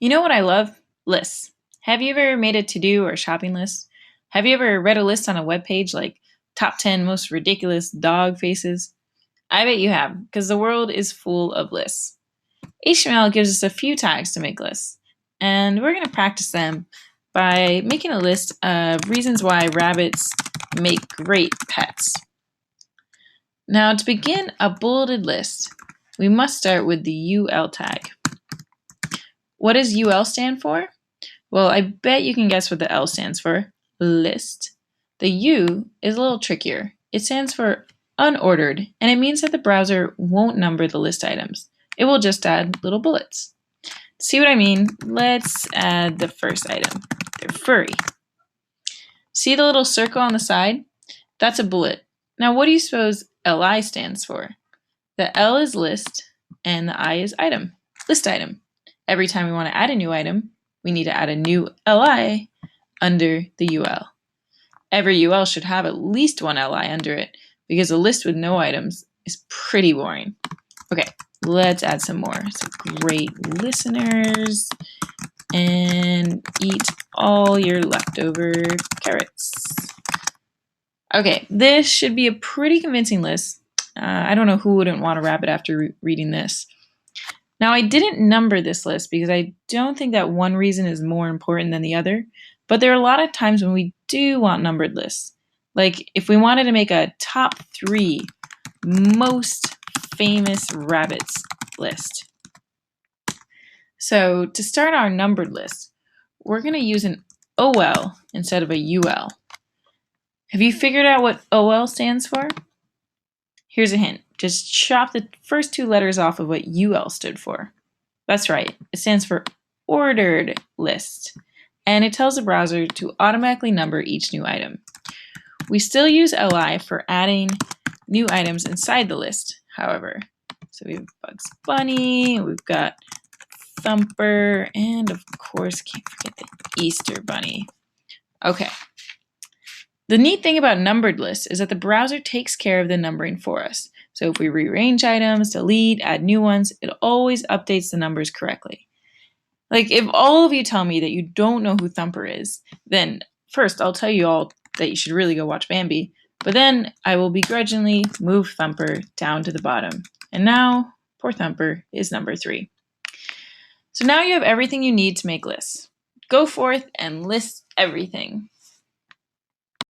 You know what I love? Lists. Have you ever made a to do or shopping list? Have you ever read a list on a web page like top 10 most ridiculous dog faces? I bet you have, because the world is full of lists. HTML gives us a few tags to make lists, and we're going to practice them by making a list of reasons why rabbits make great pets. Now, to begin a bulleted list, we must start with the UL tag. What does UL stand for? Well, I bet you can guess what the L stands for. List. The U is a little trickier. It stands for unordered, and it means that the browser won't number the list items. It will just add little bullets. See what I mean? Let's add the first item. They're furry. See the little circle on the side? That's a bullet. Now, what do you suppose LI stands for? The L is list, and the I is item, list item. Every time we want to add a new item, we need to add a new LI under the UL. Every UL should have at least one LI under it because a list with no items is pretty boring. Okay, let's add some more. So great listeners and eat all your leftover carrots. Okay, this should be a pretty convincing list. Uh, I don't know who wouldn't want a rabbit after re reading this. Now, I didn't number this list because I don't think that one reason is more important than the other, but there are a lot of times when we do want numbered lists. Like if we wanted to make a top three most famous rabbits list. So to start our numbered list, we're going to use an OL instead of a UL. Have you figured out what OL stands for? Here's a hint. Just chop the first two letters off of what UL stood for. That's right. It stands for ordered list. And it tells the browser to automatically number each new item. We still use li for adding new items inside the list, however. So we have Bugs Bunny, we've got Thumper, and of course, can't forget the Easter Bunny. Okay. The neat thing about numbered lists is that the browser takes care of the numbering for us. So if we rearrange items, delete, add new ones, it always updates the numbers correctly. Like if all of you tell me that you don't know who Thumper is, then first I'll tell you all that you should really go watch Bambi. But then I will begrudgingly move Thumper down to the bottom. And now, poor Thumper is number three. So now you have everything you need to make lists. Go forth and list everything.